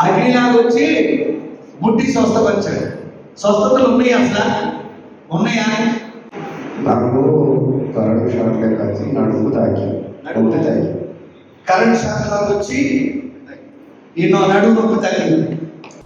అగ్నిలాగా వచ్చి ముట్టి స్వస్థపరిచాడు. స్వస్థతలు ఉన్నాయి అసలు? ఉన్నాయా? నాకు కరెంట్ షాక్ వచ్చి నడుము తాకి నడుము తాకి. కరెంట్ శాఖలోకి వచ్చి నిన్ను నడుము నొప్పి తగ్గింది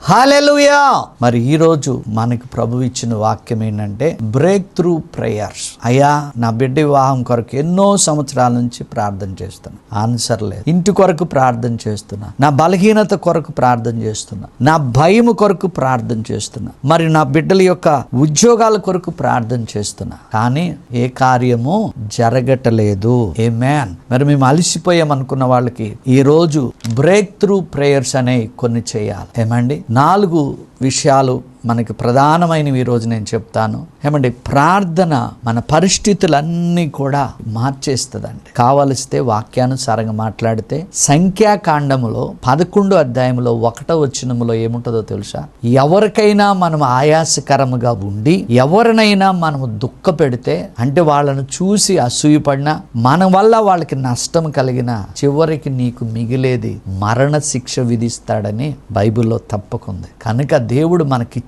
హాలెలుయా! మరి ఈరోజు మనకి ప్రభు ఇచ్చిన వాక్యం ఏంటంటే బ్రేక్ త్రూ ప్రేయర్స్ అయ్యా నా బిడ్డ వివాహం కొరకు ఎన్నో సంవత్సరాల నుంచి ప్రార్థన చేస్తున్నా. ఆన్సర్ లేదు. ఇంటి కొరకు ప్రార్థన చేస్తున్నా. నా బలహీనత కొరకు ప్రార్థన చేస్తున్నా. నా భయం కొరకు ప్రార్థన చేస్తున్నా. మరి నా బిడ్డల యొక్క ఉద్యోగాల కొరకు ప్రార్థన చేస్తున్నా. కానీ ఏ కార్యము జరగటలేదు. ఏ మ్యాన్ మరి మేము అలసిపోయాం అనుకున్న వాళ్ళకి ఈ రోజు బ్రేక్ త్రూ ప్రేయర్స్ అనేవి కొన్ని చేయాలి. ఏమండి నాలుగు విషయాలు మనకి ప్రధానమైనవి ఈరోజు నేను చెప్తాను. ఏమండి ప్రార్థన మన పరిస్థితులన్నీ కూడా మార్చేస్తుందండి. కావలిస్తే వాక్యానుసారంగా మాట్లాడితే సంఖ్యాకాండములో పదకొండు అధ్యాయంలో ఒకటో వచ్చినములో ఏముంటుందో తెలుసా? ఎవరికైనా మనం ఆయాసకరముగా ఉండి ఎవరినైనా మనము దుఃఖ పెడితే అంటే వాళ్ళను చూసి అసూయపడినా మన వల్ల వాళ్ళకి నష్టం కలిగిన చివరికి నీకు మిగిలేది మరణ శిక్ష విధిస్తాడని బైబిల్లో తప్పకుంది. కనుక దేవుడు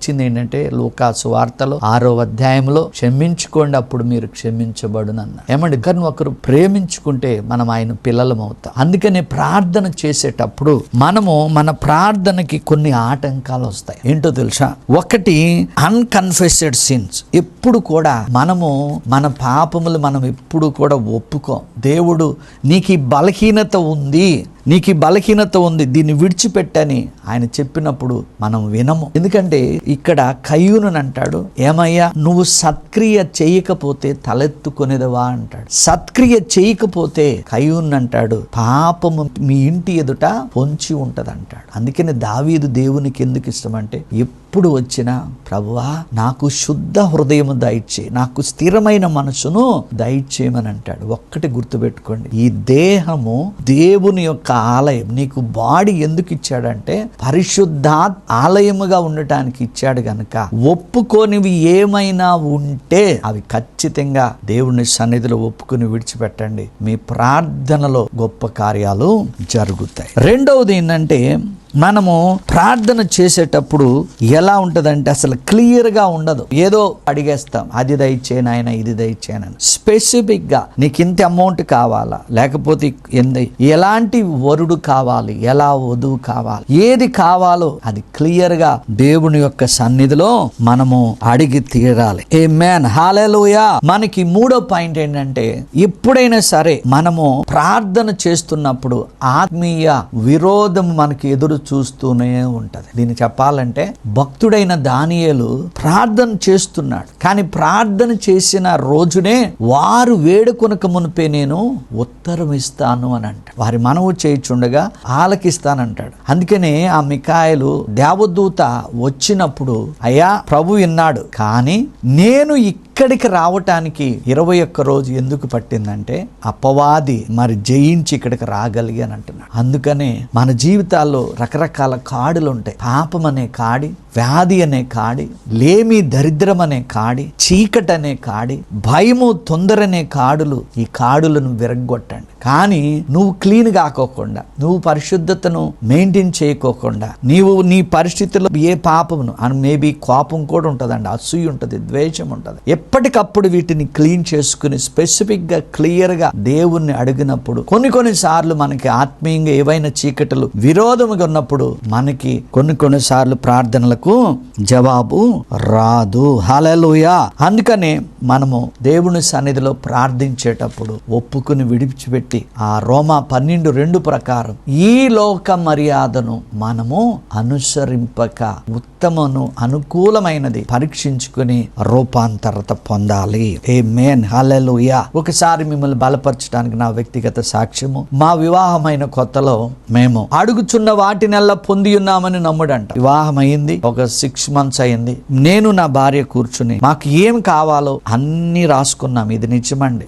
వచ్చింది ఏంటంటే లోకాసు వార్తలో ఆరో అధ్యాయంలో క్షమించుకోండి అప్పుడు మీరు క్షమించబడునన్న ఏమండి? కానీ ఒకరు ప్రేమించుకుంటే మనం ఆయన పిల్లలం అవుతాం. ప్రార్థన చేసేటప్పుడు మనము మన ప్రార్థనకి కొన్ని ఆటంకాలు వస్తాయి. ఏంటో తెలుసా? ఒకటి అన్కన్ఫెస్డ్ సిన్స్ ఎప్పుడు కూడా మనము మన పాపములు మనం ఎప్పుడు కూడా ఒప్పుకోం. దేవుడు నీకు ఈ బలహీనత ఉంది. నీకు ఈ బలహీనత ఉంది దీన్ని విడిచిపెట్టని ఆయన చెప్పినప్పుడు మనం వినము. ఎందుకంటే ఇక్కడ కయ్యూను అంటాడు ఏమయ్యా నువ్వు సత్క్రియ చేయకపోతే తలెత్తుకునేదవా? అంటాడు. సత్క్రియ చేయకపోతే కయ్యూన్ అంటాడు పాపము మీ ఇంటి ఎదుట పొంచి ఉంటది అంటాడు అందుకని దావీదు దేవునికి ఎందుకు ఇష్టం అంటే ఎప్పుడు వచ్చినా ప్రభువా నాకు శుద్ధ హృదయము దయచే నాకు స్థిరమైన మనసును దయచేయమని అంటాడు. ఒక్కటి గుర్తుపెట్టుకోండి ఈ దేహము దేవుని యొక్క ఆలయం నీకు బాడీ ఎందుకు ఇచ్చాడంటే పరిశుద్ధ ఆలయముగా ఉండటానికి ఇచ్చాడు గనక ఒప్పుకోనివి ఏమైనా ఉంటే అవి ఖచ్చితంగా దేవుని సన్నిధిలో ఒప్పుకొని విడిచిపెట్టండి. మీ ప్రార్థనలో గొప్ప కార్యాలు జరుగుతాయి. రెండవది ఏంటంటే మనము ప్రార్థన చేసేటప్పుడు ఎలా ఉంటుందంటే అసలు క్లియర్గా ఉండదు. ఏదో అడిగేస్తాం అది దయచేయను ఆయన ఇది దయచేయను స్పెసిఫిక్గా నీకు ఇంత అమౌంట్ కావాలా? లేకపోతే ఎంత? ఎలాంటి వరుడు కావాలి? ఎలా వధువు కావాలి? ఏది కావాలో అది క్లియర్గా దేవుని యొక్క సన్నిధిలో మనము అడిగి తీరాలి. ఏ మ్యాన్ హాలేలుయా మనకి మూడో పాయింట్ ఏంటంటే ఎప్పుడైనా సరే మనము ప్రార్థన చేస్తున్నప్పుడు ఆత్మీయ విరోధం మనకి ఎదురు చూస్తూనే ఉంటుంది. దీన్ని చెప్పాలంటే భక్తుడైన దానియలు ప్రార్థన చేస్తున్నాడు. కానీ ప్రార్థన చేసిన రోజునే వారు వేడుకొనక మునిపే నేను ఉత్తరం ఇస్తాను అని అంట వారి మనవు చేయుచుండగా ఆలకిస్తానంటాడు. అందుకనే ఆ మికాయలు దేవదూత వచ్చినప్పుడు అయ్యా ప్రభు విన్నాడు. కానీ నేను ఇక్కడికి రావటానికి ఇరవై ఒక్క రోజు ఎందుకు పట్టిందంటే అపవాది మరి జయించి ఇక్కడికి రాగలిగాను అంటున్నాడు. అందుకనే మన జీవితాల్లో రకరకాల కాడులు ఉంటాయి. పాపం అనే కాడి వ్యాధి అనే కాడి లేమి దరిద్రం అనే కాడి చీకటి అనే కాడి భయము తొందర అనే కాడులు ఈ కాడులను విరగ్గొట్టండి. కానీ నువ్వు క్లీన్ కాకోకుండా నువ్వు పరిశుద్ధతను మెయింటైన్ చేయకోకుండా నీవు నీ పరిస్థితుల్లో ఏ పాపమును అని మేబీ కోపం కూడా ఉంటుందండి అసూయ ఉంటుంది ద్వేషం ఉంటుంది. ఎప్పటికప్పుడు వీటిని క్లీన్ చేసుకుని స్పెసిఫిక్గా క్లియర్గా దేవుణ్ణి అడిగినప్పుడు కొన్ని కొన్నిసార్లు మనకి ఆత్మీయంగా ఏవైనా చీకటలు విరోధముగా ఉన్నప్పుడు మనకి కొన్ని కొన్నిసార్లు ప్రార్థనలకు జవాబు రాదు. హలలుయా అందుకనే మనము దేవుని సన్నిధిలో ప్రార్థించేటప్పుడు ఒప్పుకుని విడిచిపెట్టి ఆ రోమా పన్నెండు రెండు ప్రకారం ఈ లోక మర్యాదను మనము అనుసరింపక ఉత్తమను అనుకూలమైనది పరీక్షించుకుని రూపాంతరత పొందాలి. ఏ మేన్ హలలుయా ఒకసారి మిమ్మల్ని బలపరచడానికి నా వ్యక్తిగత సాక్ష్యము. మా వివాహమైన కొత్తలో మేము అడుగుచున్న వాటినెల్లా పొంది ఉన్నామని నమ్ముడంట. వివాహం అయింది ఒక సిక్స్ మంత్స్ అయింది. నేను నా భార్య కూర్చుని మాకు ఏం కావాలో అన్నీ రాసుకున్నాం. ఇది నిజమండి.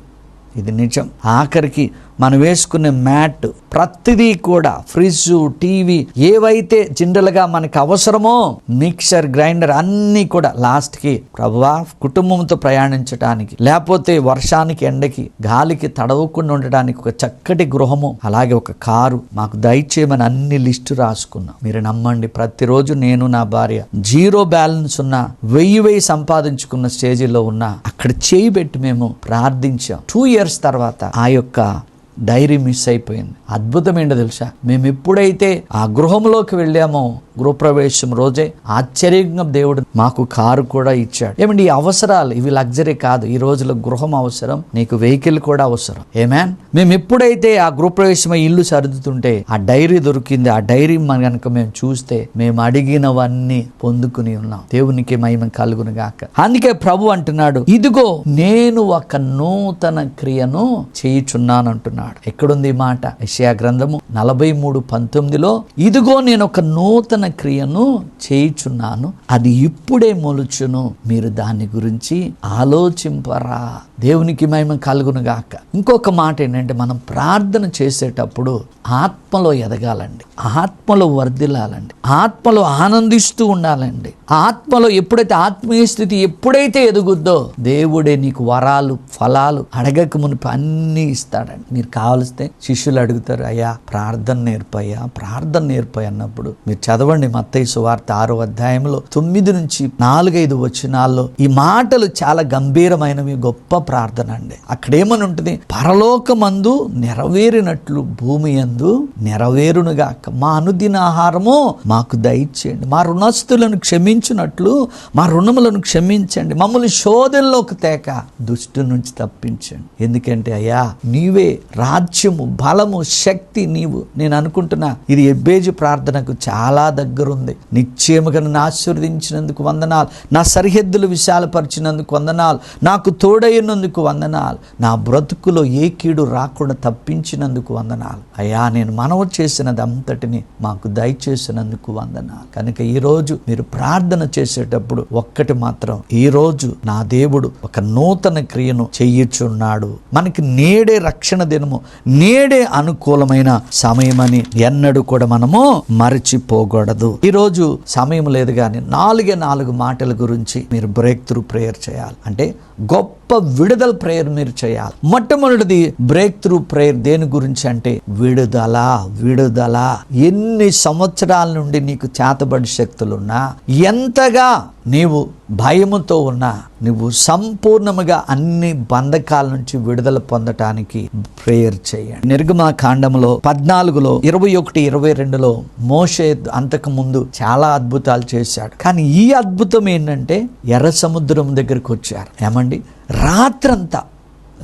ఇది నిజం. ఆఖరికి మనం వేసుకునే మ్యాట్ ప్రతిదీ కూడా ఫ్రిడ్జ్ టీవీ ఏవైతే జనరల్గా మనకు అవసరమో మిక్సర్ గ్రైండర్ అన్నీ కూడా లాస్ట్కి ప్రభువా కుటుంబంతో ప్రయాణించడానికి లేకపోతే వర్షానికి ఎండకి గాలికి తడవకుండా ఉండడానికి ఒక చక్కటి గృహము అలాగే ఒక కారు. మాకు దయచేయమని అన్ని లిస్టు రాసుకున్నాం. మీరు నమ్మండి ప్రతిరోజు నేను నా భార్య జీరో బ్యాలెన్స్ ఉన్న వెయ్యి వెయ్యి సంపాదించుకున్న స్టేజీలో ఉన్న అక్కడ చేయి పెట్టి మేము ప్రార్థించాం. టూ ఇయర్స్ తర్వాత ఆ యొక్క డైరీ మిస్ అయిపోయింది. అద్భుతం ఏంటో తెలుసా? మేము ఎప్పుడైతే ఆ గృహంలోకి వెళ్ళామో గృహప్రవేశం రోజే ఆశ్చర్యంగా దేవుడు మాకు కారు కూడా ఇచ్చాడు. ఏమండి ఈ అవసరాలు ఇవి లగ్జరీ కాదు. ఈ రోజుల్లో గృహం అవసరం నీకు వెహికల్ కూడా అవసరం. ఏమాన్? మేము ఎప్పుడైతే ఆ గృహప్రవేశం ఇల్లు సర్దుతుంటే ఆ డైరీ దొరికింది. ఆ డైరీ మన కనుక మేము చూస్తే మేము అడిగినవన్నీ పొందుకుని ఉన్నాం. దేవునికి మహిమ కలుగును గాక. అందుకే ప్రభు అంటున్నాడు ఇదిగో నేను ఒక నూతన క్రియను చేయుచున్నాను అంటున్నాడు ఎక్కడుంది మాట? యెషయా గ్రంథము నలభై మూడు పంతొమ్మిదిలో ఇదిగో నేను ఒక నూతన క్రియను చేయుచున్నాను. అది ఇప్పుడే మొలుచును. మీరు దాని గురించి ఆలోచింపరా. దేవునికి మహిమ కలుగును గాక. ఇంకొక మాట ఏంటంటే మనం ప్రార్థన చేసేటప్పుడు ఆత్మలో ఎదగాలండి. ఆత్మలో వర్ధిల్లాలండి. ఆత్మలో ఆనందిస్తూ ఉండాలండి. ఆత్మలో ఎప్పుడైతే ఆత్మీయ స్థితి ఎప్పుడైతే ఎదుగుద్దో దేవుడే నీకు వరాలు ఫలాలు అడగక మునిపి అన్నీ ఇస్తాడండి. మీరు కావలిస్తే శిష్యులు అడుగుతారు అయ్యా ప్రార్థన నేర్పయ్యా ప్రార్థన నేర్పయ్య అన్నప్పుడు మీరు చదవండి మత్తయ్య సువార్త ఆరో అధ్యాయంలో తొమ్మిది నుంచి నాలుగైదు వచ్చినాల్లో ఈ మాటలు చాలా గంభీరమైనవి గొప్ప ప్రార్థన అండి. అక్కడేమని ఉంటుంది? పరలోకమందు నెరవేరినట్లు భూమి యందు నెరవేరునుగాక మా అనుదిన ఆహారము మాకు దయచేయండి. మా రుణస్తులను క్షమించినట్లు మా రుణములను క్షమించండి. మమ్మల్ని శోధనలోకి తేక దుష్టు నుంచి తప్పించండి. ఎందుకంటే అయ్యా నీవే రాజ్యము బలము శక్తి నీవు. నేను అనుకుంటున్నా ఇది ఎబ్బేజు ప్రార్థనకు చాలా దగ్గరుంది. నిశ్చయముగా నన్ను ఆశీర్వదించినందుకు వందనాలు. నా సరిహద్దులు విశాలపరిచినందుకు వందనాలు. నాకు తోడైనందుకు వందనాలు. నా బ్రతుకులో ఏ కీడు రాకుండా తప్పించినందుకు వందనాలు. అయ్యా నేను మనవ చేసినది అంతటిని మాకు దయచేసినందుకు వందనాలు. కనుక ఈరోజు మీరు ప్రార్థన చేసేటప్పుడు ఒక్కటి మాత్రం ఈ రోజు నా దేవుడు ఒక నూతన క్రియను చెయ్యుచున్నాడు మనకి నేడే రక్షణ దినం కాలము నేడే అనుకూలమైన సమయమని ఎన్నడూ కూడా మనము మరచిపోకూడదు. ఈరోజు సమయం లేదు కానీ నాలుగే నాలుగు మాటల గురించి మీరు బ్రేక్ త్రూ ప్రేయర్ చేయాలి. అంటే గొప్ప విడుదల ప్రేయర్ మీరు చేయాలి. మొట్టమొదటిది బ్రేక్ త్రూ ప్రేయర్ దేని గురించి అంటే విడుదల విడుదల. ఎన్ని సంవత్సరాల నుండి నీకు చేతబడి శక్తులున్నా ఎంతగా నీవు భయముతో ఉన్నా నువ్వు సంపూర్ణముగా అన్ని బంధకాల నుంచి విడుదల పొందటానికి ప్రేయర్ చేయండి. నిర్గమా కాండంలో పద్నాలుగులో ఇరవై ఒకటి ఇరవై రెండులో మోషే అంతకు ముందు చాలా అద్భుతాలు చేశాడు. కానీ ఈ అద్భుతం ఏంటంటే ఎర్ర సముద్రం దగ్గరికి వచ్చారు. ఏమండి? రాత్రంతా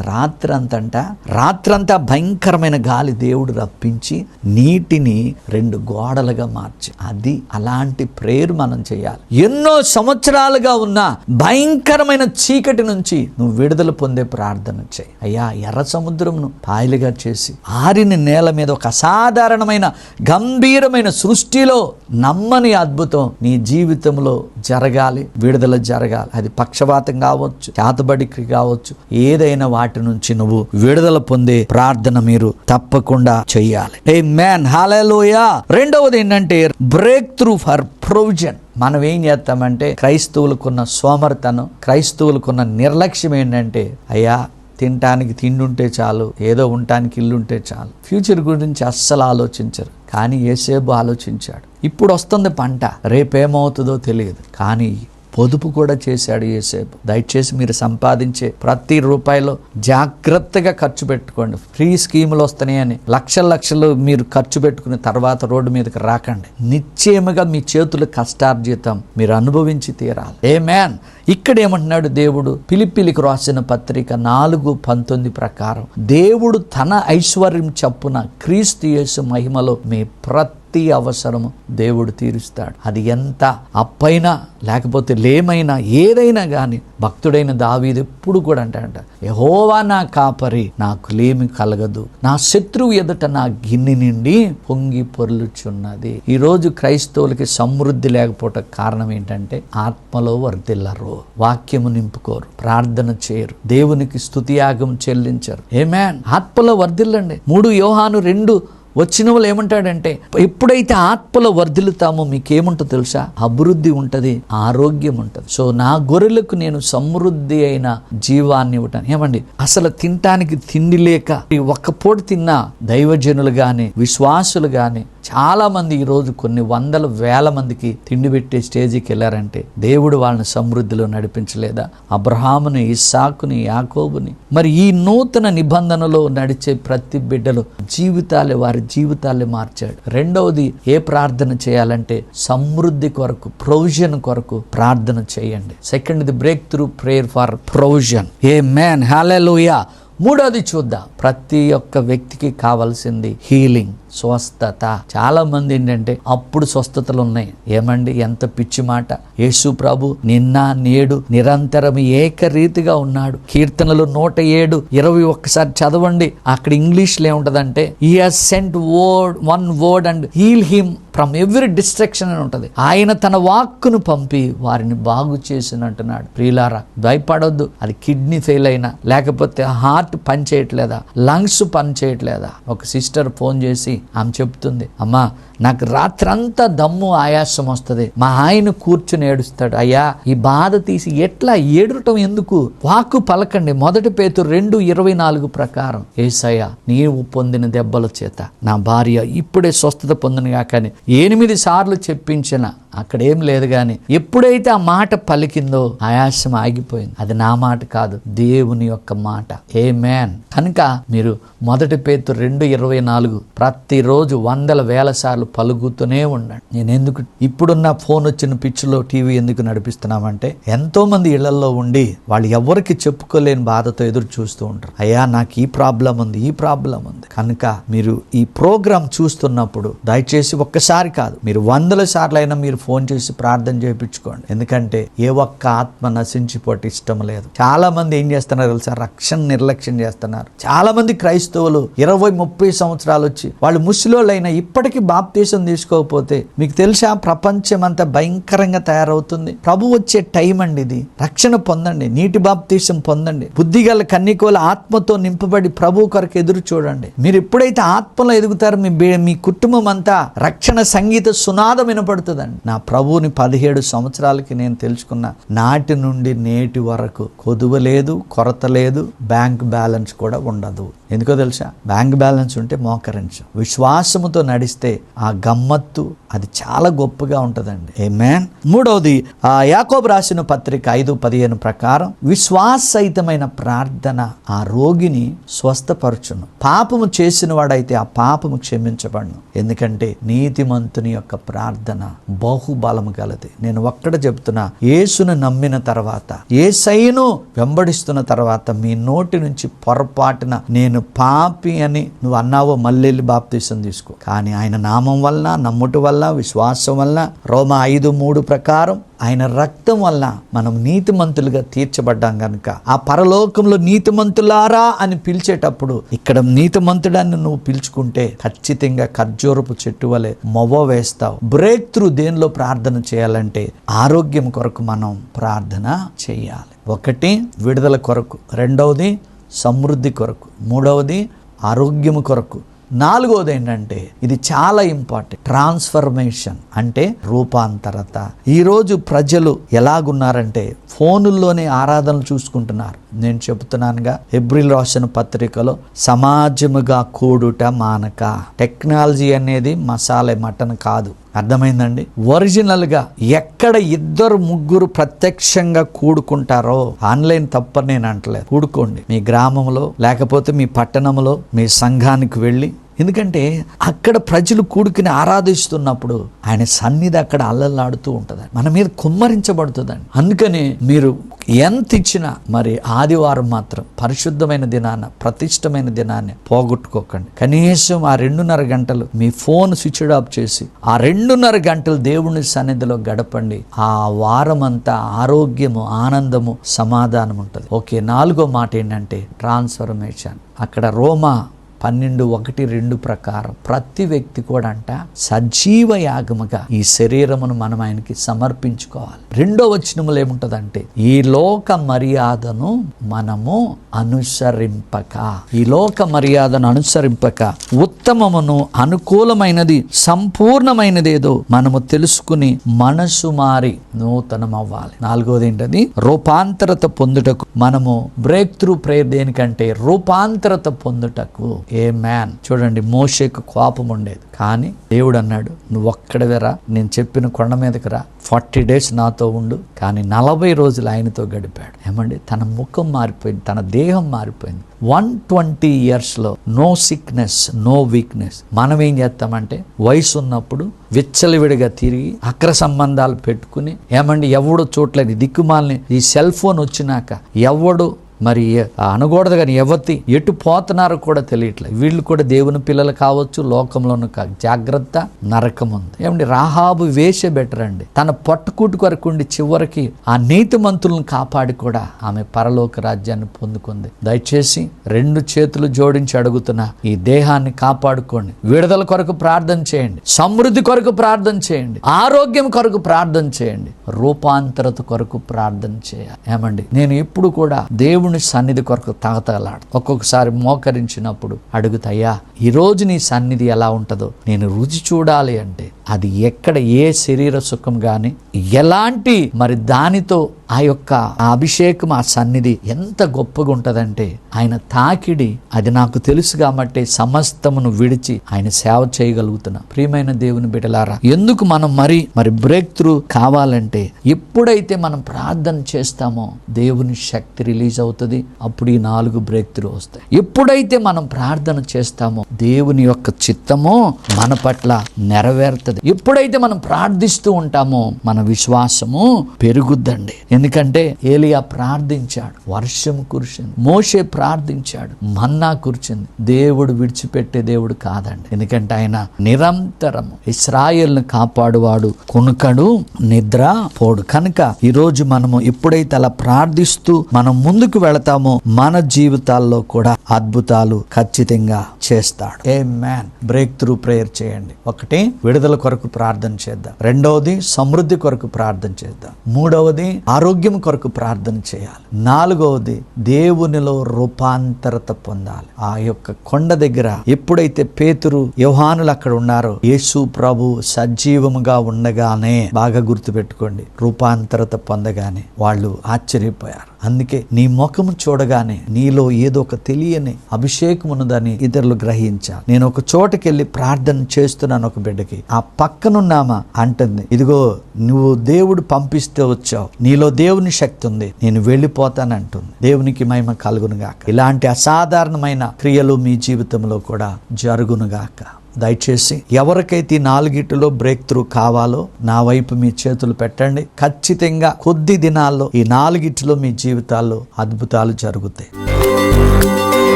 రాత్రంతంట రాత్రంతా భయంకరమైన గాలి దేవుడు రప్పించి నీటిని రెండు గోడలుగా మార్చి. అది అలాంటి ప్రేయర్ మనం చేయాలి. ఎన్నో సంవత్సరాలుగా ఉన్న భయంకరమైన చీకటి నుంచి నువ్వు విడుదల పొందే ప్రార్థన చేయి. అయ్యా ఎర్ర సముద్రంను పాయలుగా చేసి ఆరిన నేల మీద ఒక అసాధారణమైన గంభీరమైన సృష్టిలో నమ్మని అద్భుతం నీ జీవితంలో జరగాలి విడుదల జరగాలి. అది పక్షపాతం కావచ్చు చేతబడికి కావచ్చు ఏదైనా వాటి వాటి నుంచి నువ్వు విడుదల పొందే ప్రార్థన మీరు తప్పకుండా చెయ్యాలి ఏ మ్యాన్ హాలలోయా రెండవది ఏంటంటే బ్రేక్ త్రూ ఫర్ ప్రొవిజన్ మనం ఏం చేస్తామంటే క్రైస్తవులకున్న సోమర్తనం క్రైస్తవులకున్న నిర్లక్ష్యం ఏంటంటే అయ్యా తినటానికి తిండుంటే చాలు ఏదో ఉండటానికి ఇల్లు ఉంటే చాలు. ఫ్యూచర్ గురించి అస్సలు ఆలోచించరు. కానీ ఏసేపు ఆలోచించాడు. ఇప్పుడు వస్తుంది పంట. రేపేమవుతుందో తెలియదు. కానీ పొదుపు కూడా చేశాడు ఏసేపు దయచేసి మీరు సంపాదించే ప్రతి రూపాయలో జాగ్రత్తగా ఖర్చు పెట్టుకోండి. ఫ్రీ స్కీములు వస్తున్నాయని లక్షల లక్షలు మీరు ఖర్చు పెట్టుకుని తర్వాత రోడ్డు మీదకి రాకండి. నిశ్చయముగా మీ చేతులు కష్టార్జితం మీరు అనుభవించి తీరాలి. ఏ మ్యాన్ ఇక్కడ ఏమంటున్నాడు దేవుడు? పిలిపిలికి రాసిన పత్రిక నాలుగు పంతొమ్మిది ప్రకారం దేవుడు తన ఐశ్వర్యం చప్పున క్రీస్తు యేసు మహిమలో మీ ప్రతి అవసరము దేవుడు తీరుస్తాడు. అది ఎంత అప్పైనా లేకపోతే లేమైనా ఏదైనా కానీ భక్తుడైన దావీది ఎప్పుడు కూడా అంటాడంట యహోవా నా కాపరి నాకు లేమి కలగదు. నా శత్రువు ఎదుట నా గిన్నె నిండి పొంగి పొర్లుచున్నది. ఈరోజు క్రైస్తవులకి సమృద్ధి లేకపోవటం కారణం ఏంటంటే ఆత్మలో వర్ధిల్లరు వాక్యము నింపుకోరు ప్రార్థన చేయరు దేవునికి స్తుతియాగం చెల్లించరు. ఏమేన్ ఆత్మలో వర్ధిల్లండి. మూడు యోహాను రెండు వచ్చిన వాళ్ళు ఏమంటాడంటే ఎప్పుడైతే ఆత్మలో వర్ధిల్లుతామో మీకేముంటుందో తెలుసా? అభివృద్ధి ఉంటుంది ఆరోగ్యం ఉంటుంది. సో నా గొర్రెలకు నేను సమృద్ధి అయిన జీవాన్ని ఇవ్వటాను ఏమండి? అసలు తినటానికి తిండి లేక ఒక్క పూట తిన్నా దైవజనులు కానీ విశ్వాసులు కానీ చాలామంది ఈరోజు కొన్ని వందల వేల మందికి తిండి పెట్టే స్టేజికి వెళ్ళారంటే దేవుడు వాళ్ళని సమృద్ధిలో నడిపించలేదా? అబ్రహాముని ఇస్సాకుని యాకోబుని. మరి ఈ నూతన నిబంధనలో నడిచే ప్రతి బిడ్డలు జీవితాలే వారి జీవితాలే మార్చాడు. రెండవది ఏ ప్రార్థన చేయాలంటే సమృద్ధి కొరకు ప్రొవిజన్ కొరకు ప్రార్థన చేయండి. Second the breakthrough prayer for provision a man హాలూయా మూడోది చూద్దాం. ప్రతి ఒక్క వ్యక్తికి కావాల్సింది హీలింగ్ స్వస్థత. చాలామంది ఏంటంటే అప్పుడు స్వస్థతలు ఉన్నాయి. ఏమండి? ఎంత పిచ్చి మాట. యేసు ప్రభు నిన్న నేడు నిరంతరం ఏకరీతిగా ఉన్నాడు. కీర్తనలు నూట ఏడు ఇరవై ఒక్కసారి చదవండి. అక్కడ ఇంగ్లీష్లో ఏముంటుందంటే ఈ sent word one word and heal him from every destruction అని ఉంటుంది. ఆయన తన వాక్కును పంపి వారిని బాగు చేసిన అంటున్నాడు. ప్రియులారా భయపడొద్దు. అది కిడ్నీ ఫెయిల్ అయినా లేకపోతే హార్ట్ పని చేయట్లేదా? లంగ్స్ పని చేయట్లేదా? ఒక సిస్టర్ ఫోన్ చేసి ఆమె చెప్తుంది అమ్మా నాకు రాత్రంతా దమ్ము ఆయాసం వస్తుంది. మా ఆయన కూర్చుని ఏడుస్తాడు అయ్యా ఈ బాధ తీసి ఎట్లా ఏడటం ఎందుకు? వాక్కు పలకండి. మొదటి పేతు రెండు ఇరవై నాలుగు ప్రకారం ఏసయ్య నీవు పొందిన దెబ్బల చేత నా భార్య ఇప్పుడే స్వస్థత పొందిన కానీ ఎనిమిది సార్లు చెప్పించిన అక్కడేం లేదు కానీ ఎప్పుడైతే ఆ మాట పలికిందో ఆయాసం ఆగిపోయింది. అది నా మాట కాదు దేవుని యొక్క మాట. ఏ మ్యాన్ కనుక మీరు మొదటి పేతు రెండు ఇరవై నాలుగు ప్రతిరోజు వందల వేల సార్లు పలుకుతూనే ఉండండి నేను ఎందుకు ఇప్పుడున్న ఫోన్ వచ్చిన పిచ్చిలో టీవీ ఎందుకు నడిపిస్తున్నామంటే ఎంతో మంది ఇళ్ళలో ఉండి వాళ్ళు ఎవరికి చెప్పుకోలేని బాధతో ఎదురు చూస్తూ ఉంటారు. అయ్యా నాకు ఈ ప్రాబ్లం ఉంది ఈ ప్రాబ్లం ఉంది. కనుక మీరు ఈ ప్రోగ్రాం చూస్తున్నప్పుడు దయచేసి ఒక్కసారి కాదు మీరు వందల సార్లు అయినా మీరు ఫోన్ చేసి ప్రార్థన చేయించుకోండి. ఎందుకంటే ఏ ఒక్క ఆత్మ నశించిపోతే ఇష్టం లేదు. చాలా మంది ఏం చేస్తున్నారు తెలుసా? రక్షణ నిర్లక్ష్యం చేస్తున్నారు. చాలా మంది క్రైస్తవులు ఇరవై ముప్పై సంవత్సరాలు వచ్చి వాళ్ళు ముసలోళ్ళైనా ఇప్పటికీ బాప్ బాప్తీసం తీసుకోకపోతే మీకు తెలుసా ప్రపంచం అంతా భయంకరంగా తయారవుతుంది? ప్రభు వచ్చే టైం అండి ఇది. రక్షణ పొందండి నీటి బాప్తీసం పొందండి. బుద్ధిగల కన్నికోల ఆత్మతో నింపబడి ప్రభు కొరకు ఎదురు చూడండి. మీరు ఎప్పుడైతే ఆత్మలో ఎదుగుతారో మీ మీ కుటుంబం అంతా రక్షణ సంగీత సునాదం వినపడుతుందండి. నా ప్రభువుని పదిహేడు సంవత్సరాలకి నేను తెలుసుకున్న నాటి నుండి నేటి వరకు కొదువ లేదు కొరత లేదు బ్యాంక్ బ్యాలెన్స్ కూడా ఉండదు. ఎందుకో తెలుసా? బ్యాంక్ బ్యాలెన్స్ ఉంటే మోకరించు విశ్వాసముతో నడిస్తే ఆ ఆ గమ్మత్తు అది చాలా గొప్పగా ఉంటుందండి. ఏ మ్యాన్ మూడవది ఆ యాకోబ్ రాసిన పత్రిక ఐదు పదిహేను ప్రకారం విశ్వాసహితమైన ప్రార్థన ఆ రోగిని స్వస్థపరచును. పాపము చేసిన వాడైతే ఆ పాపము క్షమించబడును. ఎందుకంటే నీతిమంతుని యొక్క ప్రార్థన బహుబలము గలది. నేను ఒక్కడ చెప్తున్నా యేసును నమ్మిన తర్వాత ఏసైను వెంబడిస్తున్న తర్వాత మీ నోటి నుంచి పొరపాటున నేను పాపి అని నువ్వు అన్నావో మళ్ళీ బాప్తీసం తీసుకో. కానీ ఆయన నామం వలన నమ్ముట వల్ల విశ్వాసం వల్ల రోమ ఐదు మూడు ప్రకారం ఆయన రక్తం వల్ల మనం నీతిమంతులుగా తీర్చబడ్డాం కనుక ఆ పరలోకంలో నీతిమంతులారా అని పిలిచేటప్పుడు ఇక్కడ నీతిమంతుడాన్ని నువ్వు పిలుచుకుంటే ఖచ్చితంగా ఖర్జూరపు చెట్టు వలె మొవ్వ వేస్తావు. బ్రేక్ త్రూ దేనిలో ప్రార్థన చేయాలంటే ఆరోగ్యం కొరకు మనం ప్రార్థన చేయాలి. ఒకటి విడుదల కొరకు. రెండవది సమృద్ధి కొరకు. మూడవది ఆరోగ్యం కొరకు. నాలుగోది ఏంటంటే ఇది చాలా ఇంపార్టెంట్. ట్రాన్స్ఫర్మేషన్ అంటే రూపాంతరత. ఈరోజు ప్రజలు ఎలాగున్నారంటే ఫోనుల్లోనే ఆరాధనలు చూసుకుంటున్నారు. నేను చెబుతున్నానుగా ఏప్రిల్ రాసిన పత్రికలో సమాజముగా కూడుట మానక. టెక్నాలజీ అనేది మసాలా మటన్ కాదు. అర్థమైందండి? ఒరిజినల్గా ఎక్కడ ఇద్దరు ముగ్గురు ప్రత్యక్షంగా కూడుకుంటారో ఆన్లైన్ తప్పని నేను అంటలేదు. కూడుకోండి. మీ గ్రామంలో లేకపోతే మీ పట్టణంలో మీ సంఘానికి వెళ్ళి ఎందుకంటే అక్కడ ప్రజలు కూడుకుని ఆరాధిస్తున్నప్పుడు ఆయన సన్నిధి అక్కడ అల్లల్లాడుతూ ఉంటుందండి. మన మీద కుమ్మరించబడుతుందండి. అందుకని మీరు ఎంత ఇచ్చినా మరి ఆదివారం మాత్రం పరిశుద్ధమైన దినాన ప్రతిష్టమైన దినాన్ని పోగొట్టుకోకండి. కనీసం ఆ రెండున్నర గంటలు మీ ఫోన్ స్విచ్ ఆఫ్ చేసి ఆ రెండున్నర గంటలు దేవుని సన్నిధిలో గడపండి. ఆ వారం అంతా ఆరోగ్యము ఆనందము సమాధానం ఉంటుంది. ఓకే నాలుగో మాట ఏంటంటే ట్రాన్స్ఫర్మేషన్. అక్కడ రోమా పన్నెండు ఒకటి రెండు ప్రకారం. ప్రతి వ్యక్తి కూడా అంట సజీవ యాగముగా ఈ శరీరమును మనం ఆయనకి సమర్పించుకోవాలి. రెండో వచనములు ఏముంటదంటే ఈ లోక మర్యాదను మనము అనుసరింపక. ఈ లోక మర్యాదను అనుసరింపక. ఉత్తమమును అనుకూలమైనది సంపూర్ణమైనది ఏదో మనము తెలుసుకుని మనసు మారి నూతనం అవ్వాలి నాలుగోది ఏంటది రూపాంతరత పొందుటకు. మనము బ్రేక్ త్రూ ప్రేయర్ దేనికంటే రూపాంతరత పొందుటకు. ఏ మ్యాన్ చూడండి మోషేకు కోపం ఉండేది. కానీ దేవుడు అన్నాడు నువ్వు ఒక్కడవేరా నేను చెప్పిన కొండ మీదకి రా. ఫార్టీ డేస్ నాతో ఉండు. కానీ నలభై రోజులు ఆయనతో గడిపాడు. ఏమండి? తన ముఖం మారిపోయింది తన దేహం మారిపోయింది. వన్ ట్వంటీ ఇయర్స్లో నో సిక్నెస్ నో వీక్నెస్. మనం ఏం చేస్తామంటే వయసు ఉన్నప్పుడు విచ్చలవిడిగా తిరిగి అక్ర సంబంధాలు పెట్టుకుని ఏమండి? ఎవడు చూడలేదు దిక్కుమాలని. ఈ సెల్ ఫోన్ వచ్చినాక ఎవడు మరి అనకూడదు కానీ ఎవతి ఎటు పోతున్నారో కూడా తెలియట్లేదు. వీళ్ళు కూడా దేవుని పిల్లలు కావచ్చు లోకంలోనూ కా జాగ్రత్త నరకం ఉంది. ఏమండి రాహాబు వేష బెటర్ అండి. తన పట్టుకూటు కొరకు ఉండి చివరికి ఆ నీతి మంతులను కాపాడి కూడా ఆమె పరలోక రాజ్యాన్ని పొందుకుంది. దయచేసి రెండు చేతులు జోడించి అడుగుతున్నా ఈ దేహాన్ని కాపాడుకోండి. విడుదల కొరకు ప్రార్థన చేయండి. సమృద్ధి కొరకు ప్రార్థన చేయండి. ఆరోగ్యం కొరకు ప్రార్థన చేయండి. రూపాంతరత కొరకు ప్రార్థన చేయాలి. ఏమండి నేను ఎప్పుడు కూడా దేవుడు దేవుని సన్నిధి కొరకు తాగతగలాడు. ఒక్కొక్కసారి మోకరించినప్పుడు అడుగుతాయా ఈరోజు నీ సన్నిధి ఎలా ఉంటుందో? నేను రుచి చూడాలి అంటే అది ఎక్కడ ఏ శరీర సుఖం కానీ ఎలాంటి మరి దానితో ఆ యొక్క అభిషేకం ఆ సన్నిధి ఎంత గొప్పగా ఉంటుందంటే ఆయన తాకిడి అది నాకు తెలుసు కాబట్టి సమస్తమును విడిచి ఆయన సేవ చేయగలుగుతున్నా. ప్రియమైన దేవుని బిడలారా ఎందుకు మనం మరి మరి బ్రేక్ త్రూ కావాలంటే ఎప్పుడైతే మనం ప్రార్థన చేస్తామో దేవుని శక్తి రిలీజ్ అవుతుంది అప్పుడు ఈ నాలుగు బ్రేక్ త్రూ వస్తాయి. ఎప్పుడైతే మనం ప్రార్థన చేస్తామో దేవుని యొక్క చిత్తమో మన పట్ల నెరవేరుతుంది. ఎప్పుడైతే మనం ప్రార్థిస్తూ ఉంటామో మన విశ్వాసము పెరుగుద్దండి. ఎందుకంటే ఏలియా ప్రార్థించాడు వర్షం కురిసింది మోషే ప్రార్థించాడు మన్నా కురిచింది దేవుడు విడిచిపెట్టే దేవుడు కాదండి. ఎందుకంటే ఆయన నిరంతరము ఇస్రాయల్ని కాపాడువాడు కొనుకడు నిద్ర పోడు. కనుక ఈరోజు మనము ఎప్పుడైతే అలా ప్రార్థిస్తూ మనం ముందుకు వెళతామో మన జీవితాల్లో కూడా అద్భుతాలు ఖచ్చితంగా చేస్తాడు. A man break through prayer చేయండి. ఒకటి విడుదల కొరకు ప్రార్థన చేద్దాం. రెండవది సమృద్ధి కొరకు ప్రార్థన చేద్దాం. మూడవది ఆరోగ్యం కొరకు ప్రార్థన చేయాలి. నాలుగవది దేవునిలో రూపాంతరత పొందాలి. ఆ యొక్క కొండ దగ్గర ఎప్పుడైతే పేతురు యోహానులు అక్కడ ఉన్నారో యేసు ప్రభు సజీవముగా ఉండగానే బాగా గుర్తుపెట్టుకోండి. రూపాంతరత పొందగానే వాళ్ళు ఆశ్చర్యపోయారు. అందుకే నీ ముఖము చూడగానే నీలో ఏదో ఒక తెలియని అభిషేకం ఉన్నదని ఇతరులు గ్రహించా నేను ఒక చోటకెళ్ళి ప్రార్థన చేస్తున్నాను ఒక బిడ్డకి. ఆ పక్కనున్నామా అంటుంది ఇదిగో నువ్వు దేవుడు పంపిస్తే వచ్చావు. నీలో దేవుని శక్తి ఉంది. నేను వెళ్ళిపోతానంటుంది. దేవునికి మహిమ కలుగునుగాక. ఇలాంటి అసాధారణమైన క్రియలు మీ జీవితంలో కూడా జరుగునుగాక. దయచేసి ఎవరికైతే ఈ నాలుగిటిలో బ్రేక్ త్రూ కావాలో నా వైపు మీ చేతులు పెట్టండి. ఖచ్చితంగా కొద్ది దినాల్లో ఈ నాలుగిటిలో మీ జీవితాల్లో అద్భుతాలు జరుగుతాయి.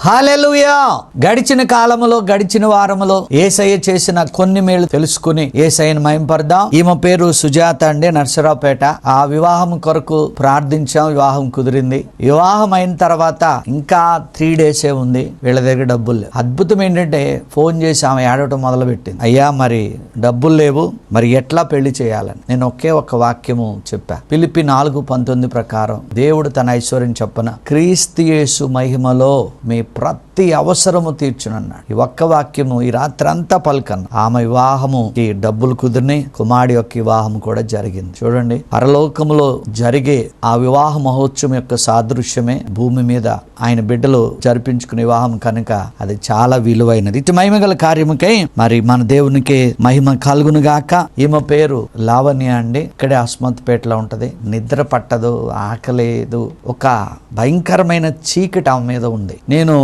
హాలెలుయా! గడిచిన కాలములో గడిచిన వారములో ఏసయ్య చేసిన కొన్ని మేలు తెలుసుకుని ఏసయ్యను మయంపడదాం ఈమె పేరు సుజాత అండి నర్సరావుపేట. ఆ వివాహం కొరకు ప్రార్థించాం వివాహం కుదిరింది. వివాహం అయిన తర్వాత ఇంకా త్రీ డేసే ఉంది వీళ్ళ దగ్గర డబ్బులు లేవు. అద్భుతం ఏంటంటే ఫోన్ చేసి ఆమె ఏడవటం మొదలు పెట్టింది అయ్యా మరి డబ్బులు లేవు మరి ఎట్లా పెళ్ళి చేయాలని? నేను ఒకే ఒక వాక్యము చెప్పా. పిలిపి నాలుగు పంతొమ్మిది ప్రకారం దేవుడు తన ఐశ్వర్యం చెప్పన క్రీస్తు యేసు మహిమలో మీ ప్రతి అవసరము తీర్చునన్నాడు. ఈ ఒక్క వాక్యము ఈ రాత్రి అంతా పలుకన్న ఆమె వివాహము ఈ డబ్బులు కుదిరినాయి కుమారుడి యొక్క వివాహం కూడా జరిగింది. చూడండి పరలోకములో జరిగే ఆ వివాహ మహోత్సవం యొక్క సాదృశ్యమే భూమి మీద ఆయన బిడ్డలు జరిపించుకునే వివాహం కనుక అది చాలా విలువైనది. ఇటు మహిమ గల కార్యముకై మరి మన దేవునికి మహిమ కలుగును గాక ఈమె పేరు లావణ్య అండి. ఇక్కడే అస్మత్పేటలో ఉంటది. నిద్ర పట్టదు ఆకలేదు ఒక భయంకరమైన చీకటి ఆమె మీద ఉంది. నేను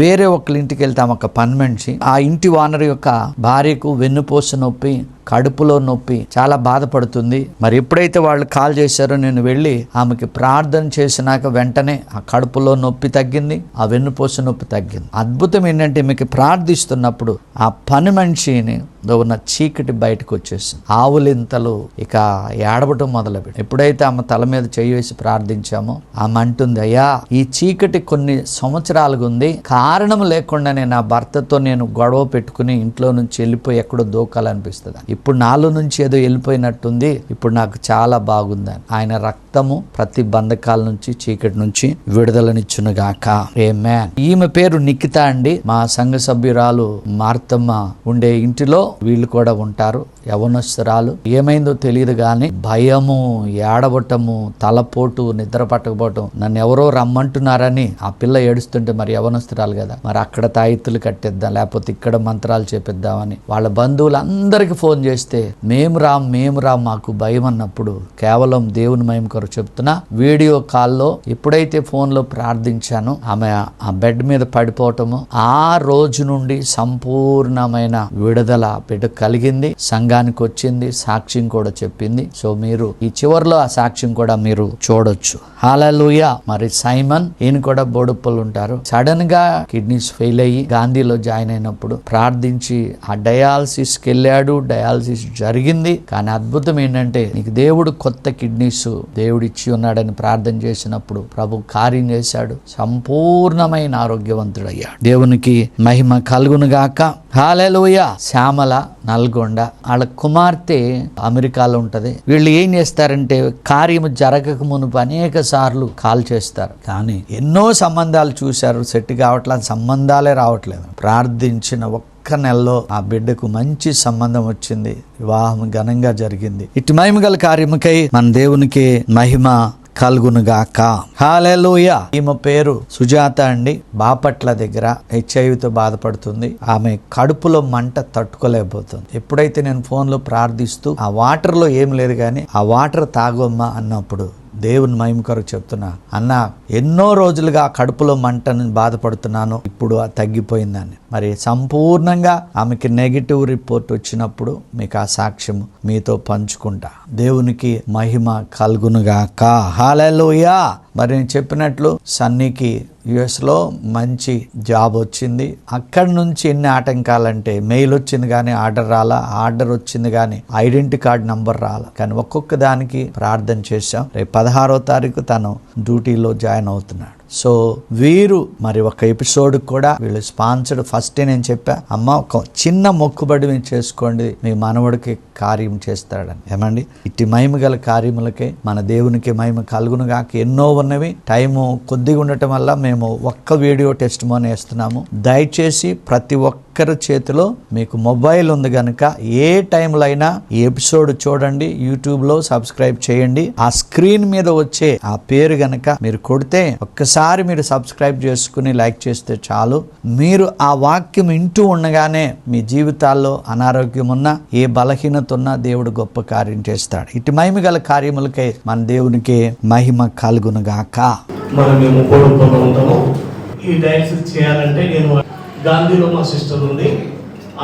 వేరే ఒకళ్ళ ఇంటికి వెళ్తే ఆమె ఒక పని మనిషి. ఆ ఇంటి ఓనర్ యొక్క భార్యకు వెన్నుపోస నొప్పి కడుపులో నొప్పి చాలా బాధపడుతుంది. మరి ఎప్పుడైతే వాళ్ళు కాల్ చేశారో నేను వెళ్ళి ఆమెకి ప్రార్థన చేసినాక వెంటనే ఆ కడుపులో నొప్పి తగ్గింది ఆ వెన్నుపోస నొప్పి తగ్గింది. అద్భుతం ఏంటంటే మీకు ప్రార్థిస్తున్నప్పుడు ఆ పని మనిషిని ఉన్న చీకటి బయటకు వచ్చేసింది ఆవులింతలు ఇక ఏడవటం మొదలుపెట్టి ఎప్పుడైతే ఆమె తల మీద చేయి వేసి ప్రార్థించామో ఆమె అంటుంది అయ్యా ఈ చీకటి కొన్ని సంవత్సరాలుగా ఉంది. కారణం లేకుండానే నా భర్తతో నేను గొడవ పెట్టుకుని ఇంట్లో నుంచి వెళ్ళిపోయి ఎక్కడో దూకాలనిపిస్తుంది. ఇప్పుడు నాలో నుంచి ఏదో వెళ్ళిపోయినట్టుంది. ఇప్పుడు నాకు చాలా బాగుందని ఆయన రక్తము ప్రతి బంధకాల నుంచి చీకటి నుంచి విడుదలనిచ్చునుగాక. ఏ మ్యాన్ ఈమె పేరు నిఖిత అండి. మా సంఘ సభ్యురాలు మార్తమ్మ ఉండే ఇంటిలో వీళ్ళు కూడా ఉంటారు. యవనస్తురాలు. ఏమైందో తెలియదు కానీ భయము ఏడవటము తలపోటు నిద్ర పట్టకపోవటం నన్ను ఎవరో రమ్మంటున్నారని ఆ పిల్ల ఏడుస్తుంటే మరి యవనస్తురాలు కదా. మరి అక్కడ తాయిత్తులు కట్టేద్దాం లేకపోతే ఇక్కడ మంత్రాలు చేపిద్దామని వాళ్ళ బంధువులందరికీ ఫోన్ చేస్తే మేము రాం మేము రాం మాకు భయం అన్నప్పుడు కేవలం దేవుని మయం కొరకు చెప్తున్నా. వీడియో కాల్లో ఎప్పుడైతే ఫోన్లో ప్రార్థించానో ఆమె ఆ బెడ్ మీద పడిపోవటము ఆ రోజు నుండి సంపూర్ణమైన విడుదల బిడ్డ కలిగింది సంఘానికి వచ్చింది సాక్ష్యం కూడా చెప్పింది. సో మీరు ఈ చివరిలో ఆ సాక్ష్యం కూడా మీరు చూడొచ్చు. హాలూయ మరి సైమన్ ఈయన కూడా బోడుప్పలు ఉంటారు సడన్గా కిడ్నీస్ ఫెయిల్ అయ్యి గాంధీలో జాయిన్ అయినప్పుడు ప్రార్థించి ఆ డయాలసిస్కి వెళ్ళాడు డయాలసిస్ జరిగింది. కానీ అద్భుతం ఏంటంటే నీకు దేవుడు కొత్త కిడ్నీస్ దేవుడు ఇచ్చి ఉన్నాడని ప్రార్థన చేసినప్పుడు ప్రభు కార్యం చేశాడు. సంపూర్ణమైన ఆరోగ్యవంతుడయ్యాడు. దేవునికి మహిమ కలుగునుగాక. హాలెలుయ. శ్యామల నల్గొండ వాళ్ళ కుమార్తె అమెరికాలో ఉంటుంది. వీళ్ళు ఏం చేస్తారంటే కార్యము జరగక మునుపు అనేక సార్లు కాల్ చేస్తారు. కానీ ఎన్నో సంబంధాలు చూశారు. సెట్ కావట్లేదు సంబంధాలే రావట్లేదు. ప్రార్థించిన ఒక్క నెలలో ఆ బిడ్డకు మంచి సంబంధం వచ్చింది. వివాహం ఘనంగా జరిగింది. ఇటు మహిమ గల కార్యముకై మన దేవునికి మహిమ కలుగునుగాక. హాలెలూయ. ఈమె పేరు సుజాత అండి. బాపట్ల దగ్గర హెచ్ఐవితో బాధపడుతుంది. ఆమె కడుపులో మంట తట్టుకోలేకపోతుంది. ఎప్పుడైతే నేను ఫోన్లో ప్రార్థిస్తూ ఆ వాటర్లో ఏం లేదు కానీ ఆ వాటర్ తాగమ్మా అన్నప్పుడు దేవుని మహిమ కొరకు చెప్తున్నా అన్న ఎన్నో రోజులుగా ఆ కడుపులో మంటను బాధపడుతున్నాను. ఇప్పుడు అది తగ్గిపోయిందని. మరి సంపూర్ణంగా ఆమెకి నెగిటివ్ రిపోర్ట్ వచ్చినప్పుడు మీకు ఆ సాక్ష్యం మీతో పంచుకుంటా. దేవునికి మహిమ కలుగునుగాక. హాలలోయా మరి నేను చెప్పినట్లు సన్నీకి యుఎస్లో మంచి జాబ్ వచ్చింది. అక్కడి నుంచి ఎన్ని ఆటంకాలంటే మెయిల్ వచ్చింది కానీ ఆర్డర్ రాలా ఆర్డర్ వచ్చింది కానీ ఐడెంటి కార్డ్ నంబర్ రాలా. కానీ ఒక్కొక్క దానికి ప్రార్థన చేశాం. రేపు పదహారో తారీఖు తను డ్యూటీలో జాయిన్ అవుతున్నాడు. సో వీరు మరి ఒక ఎపిసోడ్ కూడా వీళ్ళు స్పాన్సర్డ్ ఫస్ట్ నేను చెప్పా అమ్మ ఒక చిన్న మొక్కుబడి మీరు చేసుకోండి మీ మనవడికి కార్యం చేస్తాడని. ఏమండి? ఇట్టి మహిమ గల కార్యములకే మన దేవునికి మహిమ కలుగునుగాక. ఎన్నో ఉన్నవి టైము కొద్దిగా ఉండటం వల్ల మేము ఒక్క వీడియో టెస్ట్ మోన్ వేస్తున్నాము. దయచేసి ప్రతి ఒక్కరి చేతిలో మీకు మొబైల్ ఉంది కనుక ఏ టైంలో అయినా ఈ ఎపిసోడ్ చూడండి యూట్యూబ్లో సబ్స్క్రైబ్ చేయండి. ఆ స్క్రీన్ మీద వచ్చే ఆ పేరు గనక మీరు కొడితే ఒక్కసారి మీరు సబ్స్క్రైబ్ చేసుకుని లైక్ చేస్తే చాలు. మీరు ఆ వాక్యం ఇంటూ ఉండగానే మీ జీవితాల్లో అనారోగ్యం ఉన్నా ఏ బలహీనత ఉన్నా దేవుడు గొప్ప కార్యం చేస్తాడు. ఇటు మహిమ గల కార్యములకై మన దేవునికి మహిమ కలుగునుగాక. మనం మేము కోరుకుంటూ ఉంటాము. ఈ డయాలసిస్ చేయాలంటే నేను గాంధీలో మా సిస్టర్ ఉంది.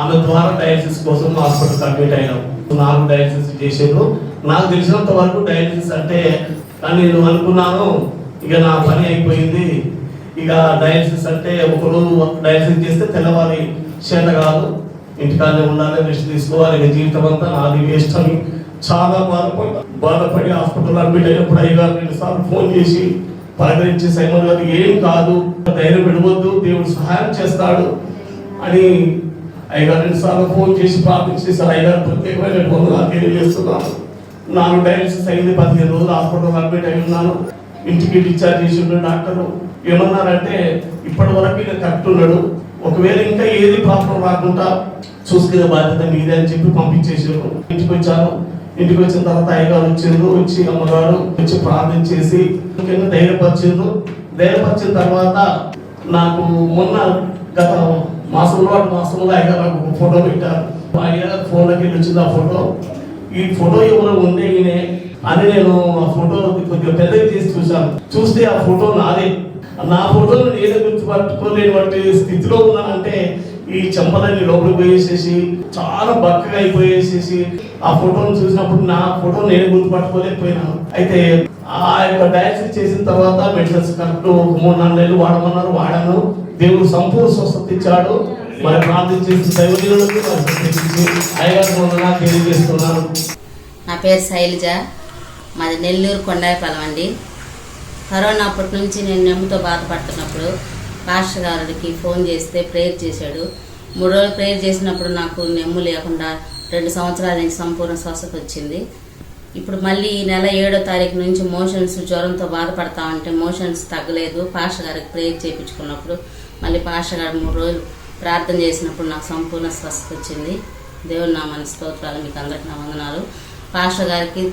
ఆమె ద్వారా డయాలసిస్ కోసం హాస్పిటల్ అడ్మిట్ అయినాం. నాలుగు డయాలసిస్ చేసారు నాకు తెలిసినంత వరకు డయాలసిస్ అంటే కానీ నేను అనుకున్నాను. ఇక నా పని అయిపోయింది. ఇక డయాలసిస్ అంటే ఒకరోజు డయాలసిస్ చేస్తే తెల్లవారి చేత కాదు. ఇంటికాడే ఉండాలి రెస్ట్ తీసుకోవాలి. ఇక జీవితం అంతా నాది వేస్ట్ అని చాలా బాధపడి బాధపడి హాస్పిటల్ అడ్మిట్ అయినప్పుడు అయ్యారు రెండు సార్లు ఫోన్ చేసి పలకరించి సైమన్ గారు ఏం కాదు. ధైర్యం విడవద్దు. దేవుడు సహాయం చేస్తాడు అని అయ్యగారు రెండు సార్లు ఫోన్ చేసి ప్రార్థించి సార్ అయ్యగారు ప్రత్యేకమైన వందనాలు తెలియజేస్తున్నాను. నాలుగు డయాలసిస్ అయింది. పదిహేను రోజులు హాస్పిటల్ అడ్మిట్ అయి ఉన్నాను. ఇంటికి డిశ్చార్జ్ చేసి డాక్టర్ ఏమన్నారంటే ఇప్పటి వరకు నేను కరెక్ట్ ఉన్నాడు. ఒకవేళ ఇంకా ఏది ప్రాబ్లం రాకుండా చూసుకునే బాధ్యత మీదే అని చెప్పి పంపించేసారు ఇంటికి వచ్చాను. ఇంటికి వచ్చిన తర్వాత అయ్యగారు వచ్చిండ్రు వచ్చి అమ్మగారు వచ్చి ప్రార్థన చేసి ముఖ్యంగా ధైర్యపరిచిండ్రు. ధైర్యపరిచిన తర్వాత నాకు మొన్న గత మాసంలో అటు మాసంలో అయ్యగారు నాకు ఒక ఫోటో పెట్టారు. అయ్యగారు ఫోన్లోకి వెళ్ళి వచ్చింది ఆ ఫోటో. ఈ ఫోటో ఎవరో ఉండే అని నేను ఆ ఫోటో కొద్దిగా పెద్దగా చేసి చూశాను. చూస్తే ఆ ఫోటో నాదే. నా ఫోటోను నేనే గుర్తుపట్టుకోలేనటువంటి స్థితిలో ఉన్నానంటే ఈ చెంపలన్నీ లోపలికి పోయేసేసి చాలా బక్కగా అయిపోయేసేసి ఆ ఫోటోను చూసినప్పుడు నా ఫోటో నేను గుర్తుపట్టుకోలేకపోయినాను. అయితే ఆ యొక్క డయాలసిస్ చేసిన తర్వాత మెడిసిన్స్ కరెక్ట్ ఒక మూడు నాలుగు నెలలు వాడమన్నారు వాడాను. దేవుడు సంపూర్ణ స్వస్థత ఇచ్చాడు. మరి ప్రార్థించేసి దైవజనులకు అయ్యగారు తెలియజేస్తున్నాను. నా పేరు శైలజ. మాది నెల్లూరు కొండాయపాలెం అండి. కరోనా అప్పటి నుంచి నేను నెమ్ముతో బాధపడుతున్నప్పుడు పాస్టర్ గారుడికి ఫోన్ చేస్తే ప్రేయర్ చేశాడు. మూడు రోజులు ప్రేయర్ చేసినప్పుడు నాకు నెమ్ము లేకుండా రెండు సంవత్సరాల నుంచి సంపూర్ణ స్వస్థత వచ్చింది. ఇప్పుడు మళ్ళీ ఈ నెల ఏడో తారీఖు నుంచి మోషన్స్ జ్వరంతో బాధపడతా ఉంటే మోషన్స్ తగ్గలేదు. పాస్టర్ గారికి ప్రేయర్ చేయించుకున్నప్పుడు మళ్ళీ పాస్టర్ గారు మూడు రోజులు ప్రార్థన చేసినప్పుడు నాకు సంపూర్ణ స్వస్థత వచ్చింది. దేవుని నా మన స్తోత్రాలు. మీకు అందరికి నా వందనాలు. పాస్టర్ గారికి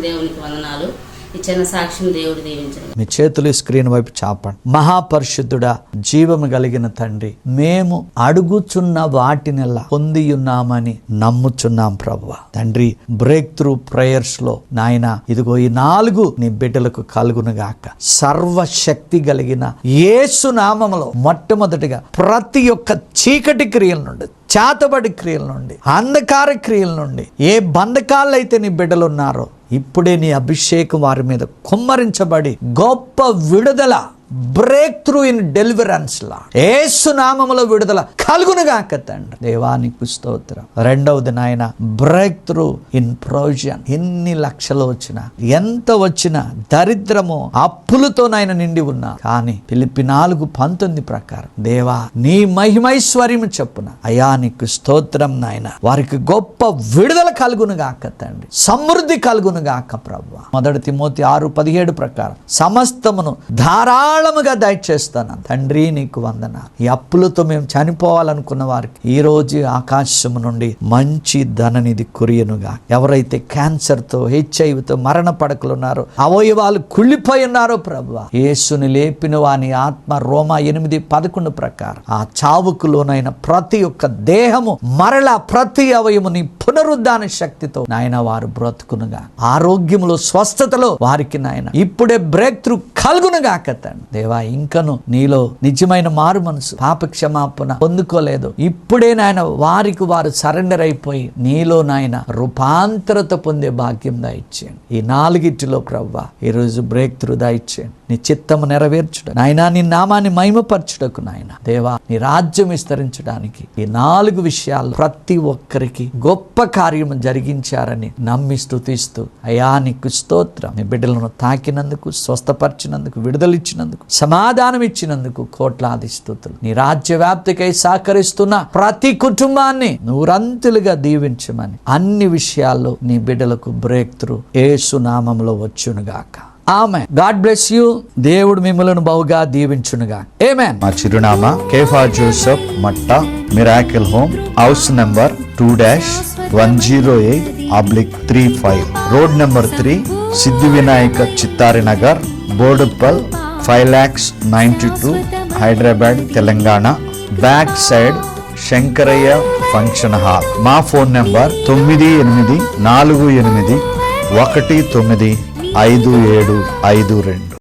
దేవునికి వందనాలు. ఇచ్చిన సాక్ష్యం దేవుడు దీవించండి. మీ చేతులు స్క్రీన్ వైపు చాపండి. మహాపరిశుద్ధుడా జీవము కలిగిన తండ్రి మేము అడుగుచున్న వాటిని పొంది ఉన్నామని నమ్ముచున్నాం ప్రభువ. తండ్రి బ్రేక్ త్రూ ప్రేయర్స్లో నాయన ఇదిగో ఈ నాలుగు నీ బిడ్డలకు కలుగునుగాక సర్వశక్తి కలిగిన ఏసు నామములో మొట్టమొదటిగా ప్రతి ఒక్క చీకటి క్రియల నుండి చేతబడి క్రియల నుండి అంధకార క్రియల నుండి ఏ బంధకాలు అయితే నీ బిడ్డలు ఉన్నారో ఇప్పుడే నీ అభిషేకం వారి మీద కుమ్మరించబడి గొప్ప విడుదల బ్రేక్ త్రూ ఇన్ డెలివరెన్స్ లా. ఏసు నామములో విడుదల కలుగునుగాక తండ్రి. దేవానికి స్తోత్రం. రెండవది నాయన బ్రేక్ త్రూ ఇన్ ప్రొవిజన్. ఎన్ని లక్షలు వచ్చినా ఎంత వచ్చినా దరిద్రము అప్పులతో నాయన నిండి ఉన్నా. కానీ పిలిపి నాలుగు పంతొమ్మిది ప్రకారం దేవా నీ మహిమైశ్వర్యము చెప్పున అయా నీకు స్తోత్రం నాయన. వారికి గొప్ప విడుదల కలుగునుగాక తండ్రి. సమృద్ధి కలుగునుగాక ప్రభు మొదటి తిమోతి ఆరు పదిహేడు ప్రకారం సమస్తమును ధారా ధారాళముగా దయచేస్తాను. తండ్రి నీకు వందన ఈ అప్పులతో మేము చనిపోవాలనుకున్న వారికి ఈ రోజు ఆకాశము నుండి మంచి ధననిధి కురియనుగా. ఎవరైతే క్యాన్సర్తో హెచ్ఐవితో మరణ పడకలు ఉన్నారో అవయవాలు కుళ్ళిపోయి ఉన్నారో ప్రభు యేసుని లేపిన వాని ఆత్మ రోమా ఎనిమిది పదకొండు ప్రకారం ఆ చావుకులోనైన ప్రతి ఒక్క దేహము మరలా ప్రతి అవయముని పునరుద్ధాన శక్తితో నాయన వారు బ్రతుకునుగా. ఆరోగ్యములో స్వస్థతలో వారికి నాయన ఇప్పుడే బ్రేక్ త్రూ కలుగునుగాక తండ్రి. దేవా ఇంకను నీలో నిజమైన మారు మనసు పాప క్షమాపణ పొందుకోలేదు. ఇప్పుడే నాయన వారికి వారు సరెండర్ అయిపోయి నీలో నాయన రూపాంతరత పొందే భాగ్యం దాయిచ్చేయండి ఈ నాలుగిటిలో ప్రవ్వ ఈరోజు బ్రేక్ త్రూ దాయిచ్చేయండి నీ చిత్తము నెరవేర్చుట నాయనా నీ నామాన్ని మహిమపరచుటకు నాయన. దేవా నీ రాజ్యం విస్తరించడానికి ఈ నాలుగు విషయాలు ప్రతి ఒక్కరికి గొప్ప కార్యము జరిగించారని నమ్మి స్థుతిస్తూ అయా నీకు స్తోత్రం. నీ బిడ్డలను తాకినందుకు స్వస్థపరిచినందుకు విడుదలిచ్చినందుకు సమాధానం ఇచ్చినందుకు కోట్లాది స్థుతులు. నీ రాజ్య వ్యాప్తికై సహకరిస్తున్న ప్రతి కుటుంబాన్ని నూరంతులుగా దీవించమని అన్ని విషయాల్లో నీ బిడ్డలకు బ్రేక్ త్రూ ఏసు నామంలో వచ్చునుగాక. ఆమె గాడ్ బ్లెస్ యూ. దేవుడు మిమ్మల్ని బహుగా దీవించునుగా ఏమే మా చిరునామా Kepha Joseph Matta miracle home house number two dash one zero eight oblique three five. Road number three Siddhi Vinayaka Chittari Nagar Boduppal five lakhs ninety two Hyderabad Telangana. Back side Shankaraiah function hall. మా phone number తొమ్మిది ఎనిమిది నాలుగు ఎనిమిది ఒకటి తొమ్మిది ఐదు ఏడు ఐదు రెండు.